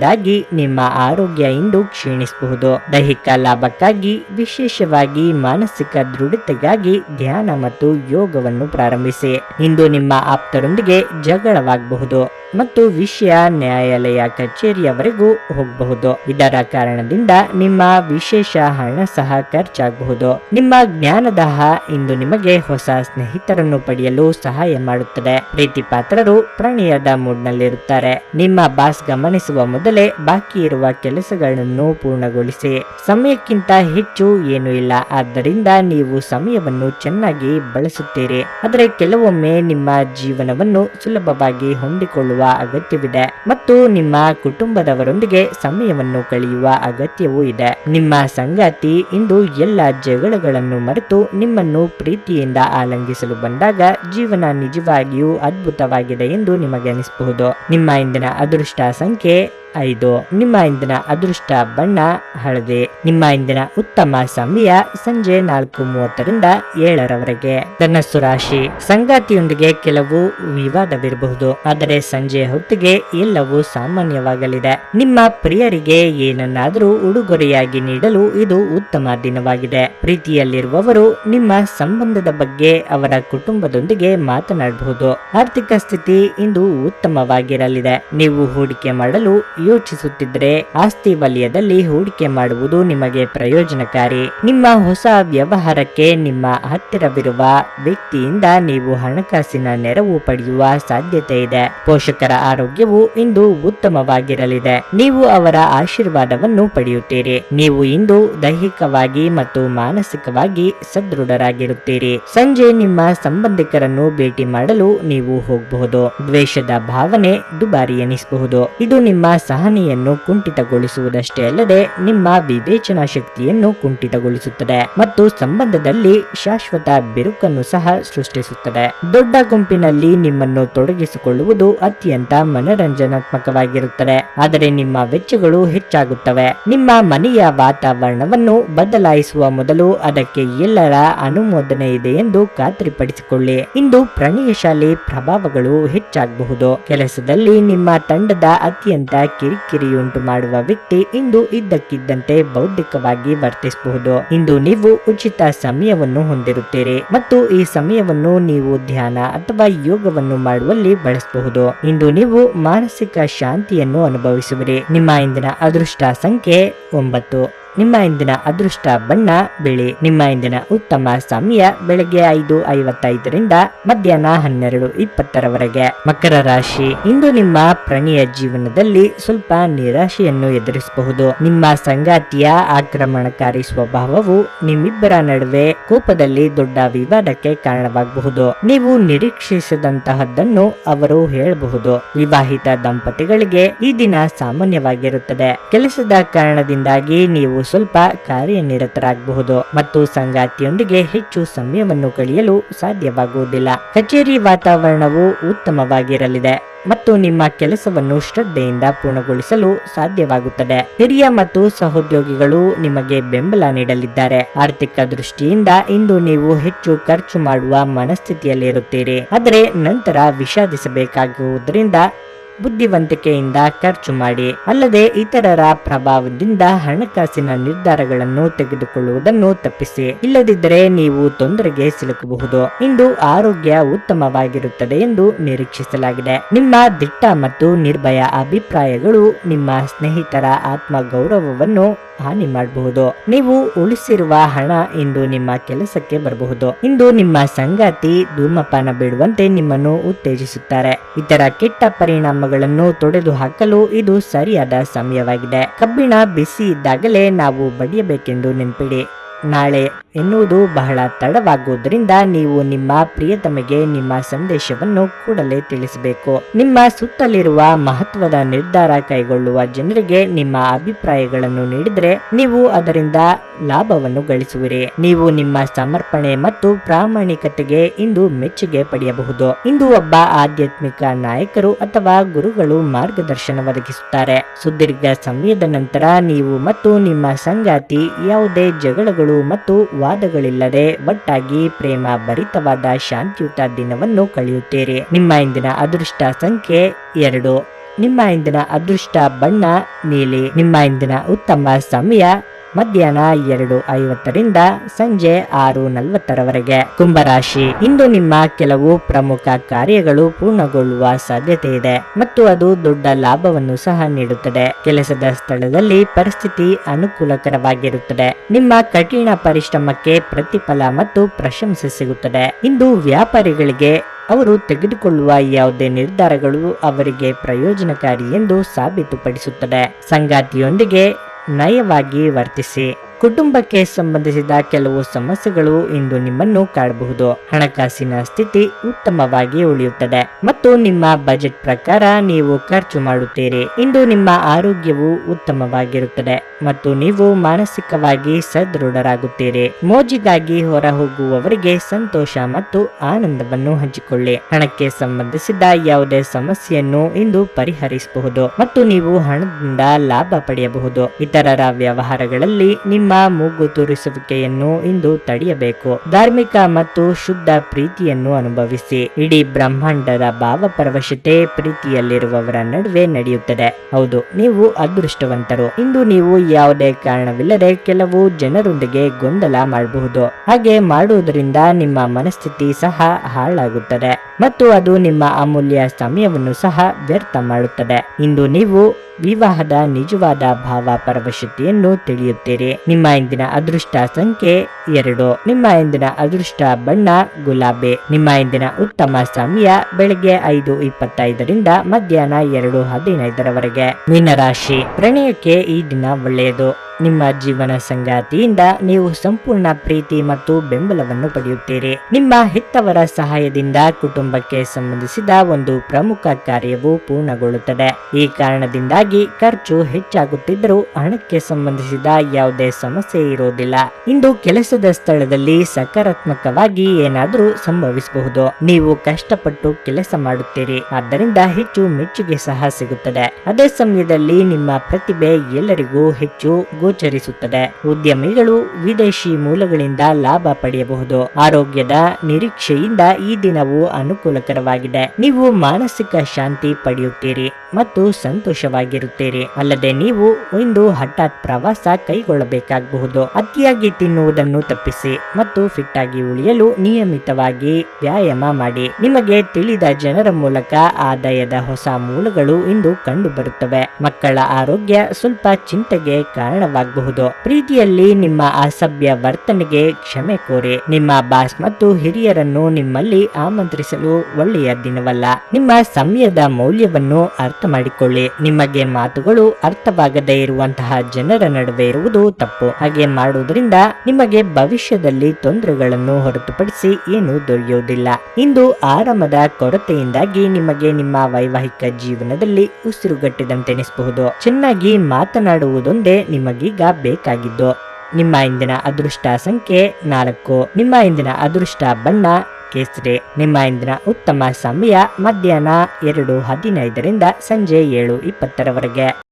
ದಣಿವಿನಿಂದಾಗಿ ನಿಮ್ಮ ಆರೋಗ್ಯ ಇಂದು ಕ್ಷೀಣಿಸಬಹುದು. ದೈಹಿಕ ಲಾಭಕ್ಕಾಗಿ, ವಿಶೇಷವಾಗಿ ಮಾನಸಿಕ ದೃಢತೆಗಾಗಿ ಧ್ಯಾನ ಮತ್ತು ಯೋಗವನ್ನು ಪ್ರಾರಂಭಿಸಿ. ಇಂದು ನಿಮ್ಮ ಆಪ್ತರೊಂದಿಗೆ ಜಗಳವಾಗಬಹುದು ಮತ್ತು ವಿಷಯ ನ್ಯಾಯಾಲಯ ಕಚೇರಿಯವರೆಗೂ ಹೋಗಬಹುದು. ಇದರ ಕಾರಣದಿಂದ ನಿಮ್ಮ ವಿಶೇಷ ಹಣ ಸಹ ಖರ್ಚಾಗಬಹುದು. ನಿಮ್ಮ ಜ್ಞಾನದಾಹ ಇಂದು ನಿಮಗೆ ಹೊಸ ಸ್ನೇಹಿತರನ್ನು ಪಡೆಯಲು ಸಹಾಯ ಮಾಡುತ್ತದೆ. ಪ್ರೀತಿ ಪಾತ್ರರು ಪ್ರಣಯದ ಮೂಡ್ನಲ್ಲಿರುತ್ತಾರೆ ನಿಮ್ಮ ಬಾಸ್ ಗಮನಿಸುವ ಮೊದಲೇ ಬಾಕಿ ಇರುವ ಕೆಲಸಗಳನ್ನು ಪೂರ್ಣಗೊಳಿಸಿ. ಸಮಯಕ್ಕಿಂತ ಹೆಚ್ಚು ಏನೂ ಇಲ್ಲ. ಆದ್ದರಿಂದ ನೀವು ಸಮಯವನ್ನು ಚೆನ್ನಾಗಿ ಬಳಸುತ್ತೀರಿ. ಆದರೆ ಕೆಲವೊಮ್ಮೆ ನಿಮ್ಮ ಜೀವನವನ್ನು ಸುಲಭವಾಗಿ ಹೊಂದಿಕೊಳ್ಳುವ ಅಗತ್ಯವಿದೆ. ಮತ್ತು ನಿಮ್ಮ ಕುಟುಂಬದವರೊಂದಿಗೆ ಸಮಯವನ್ನು ಕಳೆಯುವ ಅಗತ್ಯವೂ ಇದೆ. ನಿಮ್ಮ ಸಂಗಾತಿ ಇಂದು ಎಲ್ಲ ಜಗಳಗಳನ್ನು ಮರೆತು ನಿಮ್ಮನ್ನು ಪ್ರೀತಿಯಿಂದ ಆಲಂಗಿಸಲು ಬಂದಾಗ ಜೀವನ ನಿಜವಾಗಿಯೂ ಅದ್ಭುತವಾಗಿದೆ ಎಂದು ನಿಮಗೆ ಅನಿಸಬಹುದು ನಿಮ್ಮ ಇಂದಿನ ಅದೃಷ್ಟ ಸಂಖ್ಯೆ ಐದು. ನಿಮ್ಮ ಇಂದಿನ ಅದೃಷ್ಟ ಬಣ್ಣ, ಹಳದಿ. ನಿಮ್ಮ ಇಂದಿನ ಉತ್ತಮ ಸಮಯ ಸಂಜೆ ನಾಲ್ಕು ಮೂವತ್ತರಿಂದ ಏಳರವರೆಗೆ. ಧನಸ್ಸು ರಾಶಿ. ಸಂಗಾತಿಯೊಂದಿಗೆ ಕೆಲವು ವಿವಾದವಿರಬಹುದು. ಆದರೆ ಸಂಜೆ ಹೊತ್ತಿಗೆ ಎಲ್ಲವೂ ಸಾಮಾನ್ಯವಾಗಲಿದೆ. ನಿಮ್ಮ ಪ್ರಿಯರಿಗೆ ಏನನ್ನಾದರೂ ಉಡುಗೊರೆಯಾಗಿ ನೀಡಲು ಇದು ಉತ್ತಮ ದಿನವಾಗಿದೆ. ಪ್ರೀತಿಯಲ್ಲಿರುವವರು ನಿಮ್ಮ ಸಂಬಂಧದ ಬಗ್ಗೆ ಅವರ ಕುಟುಂಬದೊಂದಿಗೆ ಮಾತನಾಡಬಹುದು. ಆರ್ಥಿಕ ಸ್ಥಿತಿ ಇಂದು ಉತ್ತಮವಾಗಿರಲಿದೆ. ನೀವು ಹೂಡಿಕೆ ಮಾಡಲು ಯೋಚಿಸುತ್ತಿದ್ದರೆ ಆಸ್ತಿ ವಲಯದಲ್ಲಿ ಹೂಡಿಕೆ ಮಾಡುವುದು ನಿಮಗೆ ಪ್ರಯೋಜನಕಾರಿ. ನಿಮ್ಮ ಹೊಸ ವ್ಯವಹಾರಕ್ಕೆ ನಿಮ್ಮ ಹತ್ತಿರವಿರುವ ವ್ಯಕ್ತಿಯಿಂದ ನೀವು ಹಣಕಾಸಿನ ನೆರವು ಪಡೆಯುವ ಸಾಧ್ಯತೆ ಇದೆ. ಪೋಷಕರ ಆರೋಗ್ಯವು ಇಂದು ಉತ್ತಮವಾಗಿರಲಿದೆ. ನೀವು ಅವರ ಆಶೀರ್ವಾದವನ್ನು ಪಡೆಯುತ್ತೀರಿ. ನೀವು ಇಂದು ದೈಹಿಕವಾಗಿ ಮತ್ತು ಮಾನಸಿಕವಾಗಿ ಸದೃಢರಾಗಿರುತ್ತೀರಿ. ಸಂಜೆ ನಿಮ್ಮ ಸಂಬಂಧಿಕರನ್ನು ಭೇಟಿ ಮಾಡಲು ನೀವು ಹೋಗಬಹುದು. ದ್ವೇಷದ ಭಾವನೆ ದುಬಾರಿ ಎನಿಸಬಹುದು. ಇದು ನಿಮ್ಮ ಸಹನೆಯನ್ನು ಕುಂಠಿತಗೊಳಿಸುವುದಷ್ಟೇ ಅಲ್ಲದೆ ನಿಮ್ಮ ವಿವೇಚನಾ ಶಕ್ತಿಯನ್ನು ಕುಂಠಿತಗೊಳಿಸುತ್ತದೆ ಮತ್ತು ಸಂಬಂಧದಲ್ಲಿ ಶಾಶ್ವತ ಬಿರುಕನ್ನು ಸಹ ಸೃಷ್ಟಿಸುತ್ತದೆ. ದೊಡ್ಡ ಗುಂಪಿನಲ್ಲಿ ನಿಮ್ಮನ್ನು ತೊಡಗಿಸಿಕೊಳ್ಳುವುದು ಅತ್ಯಂತ ಮನರಂಜನಾತ್ಮಕವಾಗಿರುತ್ತದೆ. ಆದರೆ ನಿಮ್ಮ ವೆಚ್ಚಗಳು ಹೆಚ್ಚಾಗುತ್ತವೆ. ನಿಮ್ಮ ಮನೆಯ ವಾತಾವರಣವನ್ನು ಬದಲಾಯಿಸುವ ಮೊದಲು ಅದಕ್ಕೆ ಎಲ್ಲರ ಅನುಮೋದನೆ ಇದೆ ಎಂದು ಖಾತ್ರಿಪಡಿಸಿಕೊಳ್ಳಿ. ಇಂದು ಪ್ರಣಯಶಾಲಿ ಪ್ರಭಾವಗಳು ಹೆಚ್ಚಾಗಬಹುದು. ಕೆಲಸದಲ್ಲಿ ನಿಮ್ಮ ತಂಡದ ಅತ್ಯಂತ ಕಿರಿಕಿರಿಯುಂಟು ಮಾಡುವ ವ್ಯಕ್ತಿ ಇಂದು ಇದ್ದಕ್ಕಿದ್ದಂತೆ ಬೌದ್ಧಿಕವಾಗಿ ವರ್ತಿಸಬಹುದು. ಇಂದು ನೀವು ಉಚಿತ ಸಮಯವನ್ನು ಹೊಂದಿರುತ್ತೀರಿ ಮತ್ತು ಈ ಸಮಯವನ್ನು ನೀವು ಧ್ಯಾನ ಅಥವಾ ಯೋಗವನ್ನು ಮಾಡುವಲ್ಲಿ ಬಳಸಬಹುದು. ಇಂದು ನೀವು ಮಾನಸಿಕ ಶಾಂತಿಯನ್ನು ಅನುಭವಿಸುವಿರಿ. ನಿಮ್ಮ ಇಂದಿನ ಅದೃಷ್ಟ ಸಂಖ್ಯೆ ಒಂಬತ್ತು. ನಿಮ್ಮ ಇಂದಿನ ಅದೃಷ್ಟ ಬಣ್ಣ ಬಿಳಿ. ನಿಮ್ಮ ಇಂದಿನ ಉತ್ತಮ ಸಮಯ ಬೆಳಗ್ಗೆ ಐದು ಐವತ್ತೈದರಿಂದ ಮಧ್ಯಾಹ್ನ ಹನ್ನೆರಡು ಇಪ್ಪತ್ತರವರೆಗೆ. ಮಕರ ರಾಶಿ. ಇಂದು ನಿಮ್ಮ ಪ್ರಣಿಯ ಜೀವನದಲ್ಲಿ ಸ್ವಲ್ಪ ನಿರಾಶೆಯನ್ನು ಎದುರಿಸಬಹುದು. ನಿಮ್ಮ ಸಂಗಾತಿಯ ಆಕ್ರಮಣಕಾರಿ ಸ್ವಭಾವವು ನಿಮ್ಮಿಬ್ಬರ ನಡುವೆ ಕೋಪದಲ್ಲಿ ದೊಡ್ಡ ವಿವಾದಕ್ಕೆ ಕಾರಣವಾಗಬಹುದು. ನೀವು ನಿರೀಕ್ಷಿಸದಂತಹದ್ದನ್ನು ಅವರು ಹೇಳಬಹುದು. ವಿವಾಹಿತ ದಂಪತಿಗಳಿಗೆ ಈ ದಿನ ಸಾಮಾನ್ಯವಾಗಿರುತ್ತದೆ. ಕೆಲಸದ ಕಾರಣದಿಂದಾಗಿ ನೀವು ಸ್ವಲ್ಪ ಕಾರ್ಯನಿರತರಾಗಬಹುದು ಮತ್ತು ಸಂಗಾತಿಯೊಂದಿಗೆ ಹೆಚ್ಚು ಸಮಯವನ್ನು ಕಳೆಯಲು ಸಾಧ್ಯವಾಗುವುದಿಲ್ಲ. ಕಚೇರಿ ವಾತಾವರಣವು ಉತ್ತಮವಾಗಿರಲಿದೆ ಮತ್ತು ನಿಮ್ಮ ಕೆಲಸವನ್ನು ಶ್ರದ್ಧೆಯಿಂದ ಪೂರ್ಣಗೊಳಿಸಲು ಸಾಧ್ಯವಾಗುತ್ತದೆ. ಹಿರಿಯ ಮತ್ತು ಸಹೋದ್ಯೋಗಿಗಳು ನಿಮಗೆ ಬೆಂಬಲ ನೀಡಲಿದ್ದಾರೆ. ಆರ್ಥಿಕ ದೃಷ್ಟಿಯಿಂದ ಇಂದು ನೀವು ಹೆಚ್ಚು ಖರ್ಚು ಮಾಡುವ ಮನಸ್ಥಿತಿಯಲ್ಲಿರುತ್ತೀರಿ. ಆದರೆ ನಂತರ ವಿಷಾದಿಸಬೇಕಾಗುವುದರಿಂದ ಬುದ್ಧಿವಂತಿಕೆಯಿಂದ ಖರ್ಚು ಮಾಡಿ, ಅಲ್ಲದೆ ಇತರರ ಪ್ರಭಾವದಿಂದ ಹಣಕಾಸಿನ ನಿರ್ಧಾರಗಳನ್ನು ತೆಗೆದುಕೊಳ್ಳುವುದನ್ನು ತಪ್ಪಿಸಿ. ಇಲ್ಲದಿದ್ದರೆ ನೀವು ತೊಂದರೆಗೆ ಸಿಲುಕಬಹುದು. ಇಂದು ಆರೋಗ್ಯ ಉತ್ತಮವಾಗಿರುತ್ತದೆ ಎಂದು ನಿರೀಕ್ಷಿಸಲಾಗಿದೆ. ನಿಮ್ಮ ದಿಟ್ಟ ಮತ್ತು ನಿರ್ಭಯ ಅಭಿಪ್ರಾಯಗಳು ನಿಮ್ಮ ಸ್ನೇಹಿತರ ಆತ್ಮ ಗೌರವವನ್ನು ಹಾನಿ ಮಾಡಬಹುದು. ನೀವು ಉಳಿಸಿರುವ ಹಣ ಇಂದು ನಿಮ್ಮ ಕೆಲಸಕ್ಕೆ ಬರಬಹುದು. ಇಂದು ನಿಮ್ಮ ಸಂಗಾತಿ ಧೂಮಪಾನ ಬಿಡುವಂತೆ ನಿಮ್ಮನ್ನು ಉತ್ತೇಜಿಸುತ್ತಾರೆ. ಇತರ ಕೆಟ್ಟ ಪರಿಣಾಮಗಳನ್ನು ತೊಡೆದು ಹಾಕಲು ಇದು ಸರಿಯಾದ ಸಮಯವಾಗಿದೆ. ಕಬ್ಬಿಣ ಬಿಸಿ ಇದ್ದಾಗಲೇ ನಾವು ಬಡಿಯಬೇಕೆಂದು ನೆನಪಿಡಿ. ನಾಳೆ ಎನ್ನುವುದು ಬಹಳ ತಡವಾಗುವುದರಿಂದ ನೀವು ನಿಮ್ಮ ಪ್ರಿಯತಮಗೆ ನಿಮ್ಮ ಸಂದೇಶವನ್ನು ಕೂಡಲೇ ತಿಳಿಸಬೇಕು. ನಿಮ್ಮ ಸುತ್ತಲಿರುವ ಮಹತ್ವದ ನಿರ್ಧಾರ ಕೈಗೊಳ್ಳುವ ಜನರಿಗೆ ನಿಮ್ಮ ಅಭಿಪ್ರಾಯಗಳನ್ನು ನೀಡಿದರೆ ನೀವು ಅದರಿಂದ ಲಾಭವನ್ನು ಗಳಿಸುವಿರಿ. ನೀವು ನಿಮ್ಮ ಸಮರ್ಪಣೆ ಮತ್ತು ಪ್ರಾಮಾಣಿಕತೆಗೆ ಇಂದು ಮೆಚ್ಚುಗೆ ಪಡೆಯಬಹುದು. ಇಂದು ಒಬ್ಬ ಆಧ್ಯಾತ್ಮಿಕ ನಾಯಕರು ಅಥವಾ ಗುರುಗಳು ಮಾರ್ಗದರ್ಶನ ಒದಗಿಸುತ್ತಾರೆ. ಸುದೀರ್ಘ ಸಮಯದ ನಂತರ ನೀವು ಮತ್ತು ನಿಮ್ಮ ಸಂಗಾತಿ ಯಾವುದೇ ಜಗಳಗಳು ಮತ್ತು ವಾದಗಳಿಲ್ಲದೆ ಒಟ್ಟಾಗಿ ಪ್ರೇಮ ಭರಿತವಾದ ಶಾಂತಿಯುತ ದಿನವನ್ನು ಕಳೆಯುತ್ತೀರಿ. ನಿಮ್ಮ ಇಂದಿನ ಅದೃಷ್ಟ ಸಂಖ್ಯೆ ಎರಡು. ನಿಮ್ಮ ಇಂದಿನ ಅದೃಷ್ಟ ಬಣ್ಣ, ನೀಲಿ. ನಿಮ್ಮ ಇಂದಿನ ಉತ್ತಮ ಸಮಯ ಮಧ್ಯಾಹ್ನ ಎರಡು ಐವತ್ತರಿಂದ ಸಂಜೆ ಆರು ನಲವತ್ತರವರೆಗೆ. ಕುಂಭರಾಶಿ. ಇಂದು ನಿಮ್ಮ ಕೆಲವು ಪ್ರಮುಖ ಕಾರ್ಯಗಳು ಪೂರ್ಣಗೊಳ್ಳುವ ಸಾಧ್ಯತೆ ಇದೆ ಮತ್ತು ಅದು ದೊಡ್ಡ ಲಾಭವನ್ನು ಸಹ ನೀಡುತ್ತದೆ. ಕೆಲಸದ ಸ್ಥಳದಲ್ಲಿ ಪರಿಸ್ಥಿತಿ ಅನುಕೂಲಕರವಾಗಿರುತ್ತದೆ. ನಿಮ್ಮ ಕಠಿಣ ಪರಿಶ್ರಮಕ್ಕೆ ಪ್ರತಿಫಲ ಮತ್ತು ಪ್ರಶಂಸೆ ಸಿಗುತ್ತದೆ. ಇಂದು ವ್ಯಾಪಾರಿಗಳಿಗೆ ಅವರು ತೆಗೆದುಕೊಳ್ಳುವ ಯಾವುದೇ ನಿರ್ಧಾರಗಳು ಅವರಿಗೆ ಪ್ರಯೋಜನಕಾರಿ ಎಂದು ಸಾಬೀತುಪಡಿಸುತ್ತದೆ. ಸಂಗಾತಿಯೊಂದಿಗೆ ನಯವಾಗಿ ವರ್ತಿಸಿ. ಕುಟುಂಬಕ್ಕೆ ಸಂಬಂಧಿಸಿದ ಕೆಲವು ಸಮಸ್ಯೆಗಳು ಇಂದು ನಿಮ್ಮನ್ನು ಕಾಡಬಹುದು. ಹಣಕಾಸಿನ ಸ್ಥಿತಿ ಉತ್ತಮವಾಗಿ ಉಳಿಯುತ್ತದೆ ಮತ್ತು ನಿಮ್ಮ ಬಜೆಟ್ ಪ್ರಕಾರ ನೀವು ಖರ್ಚು ಮಾಡುತ್ತೀರಿ. ಇಂದು ನಿಮ್ಮ ಆರೋಗ್ಯವು ಉತ್ತಮವಾಗಿರುತ್ತದೆ ಮತ್ತು ನೀವು ಮಾನಸಿಕವಾಗಿ ಸದೃಢರಾಗುತ್ತೀರಿ. ಮೋಜಿಗಾಗಿ ಹೊರ ಹೋಗುವವರಿಗೆ ಸಂತೋಷ ಮತ್ತು ಆನಂದವನ್ನು ಹಂಚಿಕೊಳ್ಳಿ. ಹಣಕ್ಕೆ ಸಂಬಂಧಿಸಿದ ಯಾವುದೇ ಸಮಸ್ಯೆಯನ್ನು ಇಂದು ಪರಿಹರಿಸಬಹುದು ಮತ್ತು ನೀವು ಹಣದಿಂದ ಲಾಭ ಪಡೆಯಬಹುದು. ಇತರರ ವ್ಯವಹಾರಗಳಲ್ಲಿ ನಿಮ್ಮ ಮೂಗು ತೂರಿಸುವಿಕೆಯನ್ನು ಇಂದು ತಡೆಯಬೇಕು. ಧಾರ್ಮಿಕ ಮತ್ತು ಶುದ್ಧ ಪ್ರೀತಿಯನ್ನು ಅನುಭವಿಸಿ. ಇಡೀ ಬ್ರಹ್ಮಾಂಡದ ಭಾವಪರವಶತೆ ಪ್ರೀತಿಯಲ್ಲಿರುವವರ ನಡುವೆ ನಡೆಯುತ್ತದೆ. ಹೌದು, ನೀವು ಅದೃಷ್ಟವಂತರು. ಇಂದು ನೀವು ಯಾವುದೇ ಕಾರಣವಿಲ್ಲದೆ ಕೆಲವು ಜನರೊಂದಿಗೆ ಗೊಂದಲ ಮಾಡಬಹುದು. ಹಾಗೆ ಮಾಡುವುದರಿಂದ ನಿಮ್ಮ ಮನಸ್ಥಿತಿ ಸಹ ಹಾಳಾಗುತ್ತದೆ. ಮತ್ತು ಅದು ನಿಮ್ಮ ಅಮೂಲ್ಯ ಸಮಯವನ್ನು ಸಹ ವ್ಯರ್ಥ ಮಾಡುತ್ತದೆ. ಇಂದು ನೀವು ವಿವಾಹದ ನಿಜವಾದ ಭಾವ ಪರವಶತೆಯನ್ನು ತಿಳಿಯುತ್ತೀರಿ. ನಿಮ್ಮ ಇಂದಿನ ಅದೃಷ್ಟ ಸಂಖ್ಯೆ ಎರಡು. ನಿಮ್ಮ ಇಂದಿನ ಅದೃಷ್ಟ ಬಣ್ಣ ಗುಲಾಬಿ. ನಿಮ್ಮ ಇಂದಿನ ಉತ್ತಮ ಸಮಯ ಬೆಳಗ್ಗೆ ಐದು ಇಪ್ಪತ್ತೈದರಿಂದ ಮಧ್ಯಾಹ್ನ ಎರಡು ಹದಿನೈದರವರೆಗೆ. ಮೀನರಾಶಿ. ಪ್ರಣಯಕ್ಕೆ ಈ ದಿನ ಒಳ್ಳೆಯದು. ನಿಮ್ಮ ಜೀವನ ಸಂಗಾತಿಯಿಂದ ನೀವು ಸಂಪೂರ್ಣ ಪ್ರೀತಿ ಮತ್ತು ಬೆಂಬಲವನ್ನು ಪಡೆಯುತ್ತೀರಿ. ನಿಮ್ಮ ಹೆತ್ತವರ ಸಹಾಯದಿಂದ ಕುಟುಂಬಕ್ಕೆ ಸಂಬಂಧಿಸಿದ ಒಂದು ಪ್ರಮುಖ ಕಾರ್ಯವು ಪೂರ್ಣಗೊಳ್ಳುತ್ತದೆ. ಈ ಕಾರಣದಿಂದಾಗಿ ಖರ್ಚು ಹೆಚ್ಚಾಗುತ್ತಿದ್ದರೂ ಹಣಕ್ಕೆ ಸಂಬಂಧಿಸಿದ ಯಾವುದೇ ಸಮಸ್ಯೆ ಇರುವುದಿಲ್ಲ. ಇಂದು ಕೆಲಸದ ಸ್ಥಳದಲ್ಲಿ ಸಕಾರಾತ್ಮಕವಾಗಿ ಏನಾದರೂ ಸಂಭವಿಸಬಹುದು. ನೀವು ಕಷ್ಟಪಟ್ಟು ಕೆಲಸ ಮಾಡುತ್ತೀರಿ. ಆದ್ದರಿಂದ ಹೆಚ್ಚು ಮೆಚ್ಚುಗೆ ಸಹ ಸಿಗುತ್ತದೆ. ಅದೇ ಸಮಯದಲ್ಲಿ ನಿಮ್ಮ ಪ್ರತಿಭೆ ಎಲ್ಲರಿಗೂ ಹೆಚ್ಚು ಗೋಚರಿಸುತ್ತದೆ. ಉದ್ಯಮಿಗಳು ವಿದೇಶಿ ಮೂಲಗಳಿಂದ ಲಾಭ ಪಡೆಯಬಹುದು. ಆರೋಗ್ಯದ ನಿರೀಕ್ಷೆಯಿಂದ ಈ ದಿನವು ಅನುಕೂಲಕರವಾಗಿದೆ. ನೀವು ಮಾನಸಿಕ ಶಾಂತಿ ಪಡೆಯುತ್ತೀರಿ ಮತ್ತು ಸಂತೋಷವಾಗಿರುತ್ತೀರಿ. ಅಲ್ಲದೆ ನೀವು ಇಂದು ಹಠಾತ್ ಪ್ರವಾಸ ಕೈಗೊಳ್ಳಬೇಕಾಗಬಹುದು. ಅತಿಯಾಗಿ ತಿನ್ನುವುದನ್ನು ತಪ್ಪಿಸಿ ಮತ್ತು ಫಿಟ್ ಆಗಿ ಉಳಿಯಲು ನಿಯಮಿತವಾಗಿ ವ್ಯಾಯಾಮ ಮಾಡಿ. ನಿಮಗೆ ತಿಳಿದ ಜನರ ಮೂಲಕ ಆದಾಯದ ಹೊಸ ಮೂಲಗಳು ಇಂದು ಕಂಡುಬರುತ್ತವೆ. ಮಕ್ಕಳ ಆರೋಗ್ಯ ಸ್ವಲ್ಪ ಚಿಂತೆಗೆ ಕಾರಣವಾಗಬಹುದು ಪ್ರೀತಿಯಲ್ಲಿ ನಿಮ್ಮ ಅಸಭ್ಯ ವರ್ತನೆಗೆ ಕ್ಷಮೆ ಕೋರಿ. ನಿಮ್ಮ ಬಾಸ್ ಮತ್ತು ಹಿರಿಯರನ್ನು ನಿಮ್ಮಲ್ಲಿ ಆಮಂತ್ರಿಸಲು ಒಳ್ಳೆಯ ದಿನವಲ್ಲ. ನಿಮ್ಮ ಸಮಯದ ಮೌಲ್ಯವನ್ನು ಅರ್ಥ ಮಾಡಿಕೊಳ್ಳಿ ನಿಮಗೆ ಮಾತುಗಳು ಅರ್ಥವಾಗದೇ ಇರುವಂತಹ ಜನರ ನಡುವೆ ಇರುವುದು ತಪ್ಪು. ಹಾಗೆ ಮಾಡುವುದರಿಂದ ನಿಮಗೆ ಭವಿಷ್ಯದಲ್ಲಿ ತೊಂದರೆಗಳನ್ನು ಹೊರತುಪಡಿಸಿ ಏನು ದೊರೆಯುವುದಿಲ್ಲ. ಇಂದು ಆರಾಮದ ಕೊರತೆಯಿಂದಾಗಿ ನಿಮಗೆ ನಿಮ್ಮ ವೈವಾಹಿಕ ಜೀವನದಲ್ಲಿ ಉಸಿರುಗಟ್ಟಿದಂತೆನಿಸಬಹುದು. ಚೆನ್ನಾಗಿ ಮಾತನಾಡುವುದೊಂದೇ ನಿಮಗೀಗ ಬೇಕಾಗಿದ್ದು. ನಿಮ್ಮ ಇಂದಿನ ಅದೃಷ್ಟ ಸಂಖ್ಯೆ ನಾಲ್ಕು. ನಿಮ್ಮ ಇಂದಿನ ಅದೃಷ್ಟ ಬಣ್ಣ ಕೇಸರಿ. ನಿಮ್ಮ ಇಂದಿನ ಉತ್ತಮ ಸಮಯ ಮಧ್ಯಾಹ್ನ ಎರಡು ಹದಿನೈದರಿಂದ ಸಂಜೆ ಏಳು ಇಪ್ಪತ್ತರವರೆಗೆ.